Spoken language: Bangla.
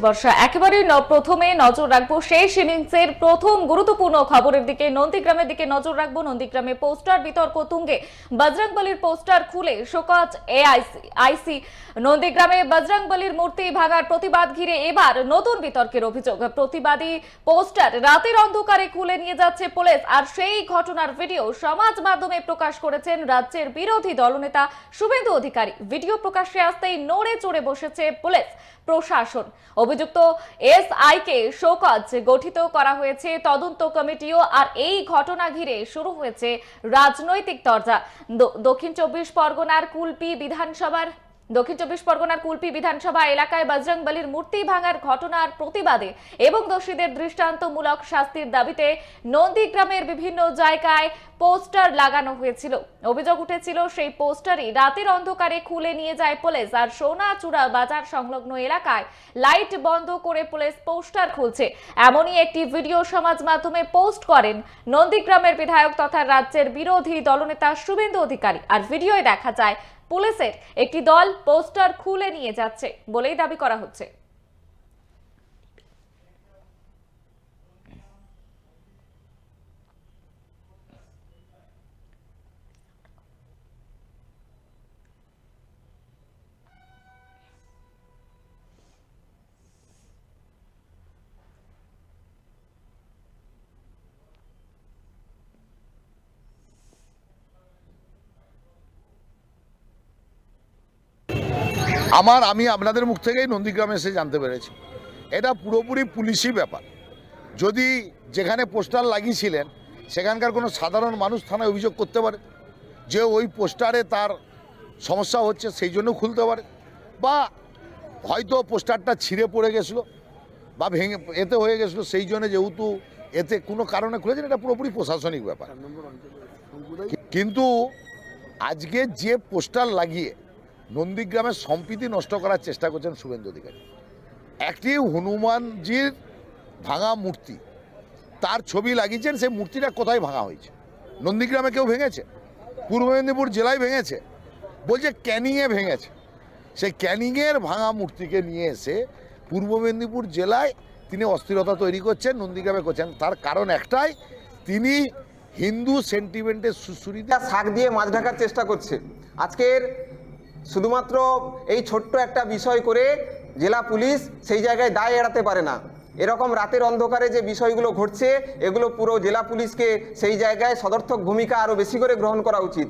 বর্ষা একেবারে প্রথমে নজর রাখব শেষ ইনিংসের প্রথম গুরুত্বপূর্ণ খবরের দিকে। নন্দীগ্রামের দিকে নজর রাখব। নন্দীগ্রামে পোস্টার বিতর্ক তুঙ্গে। বজরংবলির পোস্টার খুলে এআইসি, আইসি। নন্দীগ্রামে বজরংবলির মূর্তি ভাঙার প্রতিবাদ ঘিরে এবার নতুন বিতর্কের অভিযোগ। প্রতিবাদী পোস্টার রাতের অন্ধকারে খুলে নিয়ে যাচ্ছে পুলিশ। আর সেই ঘটনার ভিডিও সমাজ মাধ্যমে প্রকাশ করেছেন রাজ্যের বিরোধী দলনেতা শুভেন্দু অধিকারী। ভিডিও প্রকাশ্যে আসতেই নড়ে চড়ে বসেছে পুলিশ প্রশাসন। অভিযুক্ত এসআই কে শোকজ গঠিত করা হয়েছে। তদন্ত কমিটিও আর এই ঘটনা ঘিরে শুরু হয়েছে রাজনৈতিক দরজা দক্ষিণ চব্বিশ পরগনার কুলপি বিধানসভার দক্ষিণ চব্বিশ পরগনার কুলপি বিধানসভা এলাকায় বজরংবলির মূর্তি ভাঙার ঘটনার প্রতিবাদে এবং দোষীদের দৃষ্টান্তমূলক শাস্তির দাবিতে নন্দীগ্রামের বিভিন্ন জায়গায় পোস্টার লাগানো হয়েছিল। অভিযোগ উঠেছিল, সেই পোস্টারই রাতের অন্ধকারে খুলে নিয়ে যায় পুলিশ আর সোনাচূড়া বাজার সংলগ্ন এলাকায় লাইট বন্ধ করে পুলিশ পোস্টার খুলছে। এমনই একটি ভিডিও সমাজ মাধ্যমে পোস্ট করেন নন্দীগ্রামের বিধায়ক তথা রাজ্যের বিরোধী দলনেতা শুভেন্দু অধিকারী। আর ভিডিওয় দেখা যায় পুলিশের একটি দল পোস্টার খুলে নিয়ে যাচ্ছে বলেই দাবি করা হচ্ছে। আমার, আমি আপনাদের মুখ থেকেই নন্দীগ্রামে এসে জানতে পেরেছি। এটা পুরোপুরি পুলিশি ব্যাপার। যদি যেখানে পোস্টার লাগিয়েছিলেন, সেখানকার কোনো সাধারণ মানুষ থানায় অভিযোগ করতে পারে যে ওই পোস্টারে তার সমস্যা হচ্ছে, সেই জন্য খুলতে পারে। বা হয়তো পোস্টারটা ছিঁড়ে পড়ে গেছিল বা ভেঙে, এতে হয়ে গেছিল, সেই জন্য যেহেতু এতে কোনো কারণে খুলেছেন, এটা পুরোপুরি প্রশাসনিক ব্যাপার। কিন্তু আজকে যে পোস্টার লাগিয়ে নন্দীগ্রামের সম্প্রীতি নষ্ট করার চেষ্টা করছেন শুভেন্দু অধিকারী। একটি হনুমানজির ভাঙা মূর্তি, তার ছবি লাগিয়েছেন, সেই মূর্তিটা কোথায় ভাঙা হয়েছে? নন্দীগ্রামে কেউ ভেঙেছে? পূর্ব মেদিনীপুর জেলায় ভেঙেছে? বলছে ক্যানিংয়ে ভেঙেছে। সেই ক্যানিংয়ের ভাঙা মূর্তিকে নিয়ে এসে পূর্ব মেদিনীপুর জেলায় তিনি অস্থিরতা তৈরি করছেন, নন্দীগ্রামে করছেন। তার কারণ একটাই, তিনি হিন্দু সেন্টিমেন্টের সুসুরিতে শাক দিয়ে মাছ ঢাকার চেষ্টা করছে। আজকের শুধুমাত্র এই ছোট্ট একটা বিষয় করে জেলা পুলিশ সেই জায়গায় দায় এড়াতে পারে না। এরকম রাতের অন্ধকারে যে বিষয়গুলো ঘটছে, এগুলো পুরো জেলা পুলিশকে সেই জায়গায় সদর্থক ভূমিকা আরও বেশি করে গ্রহণ করা উচিত।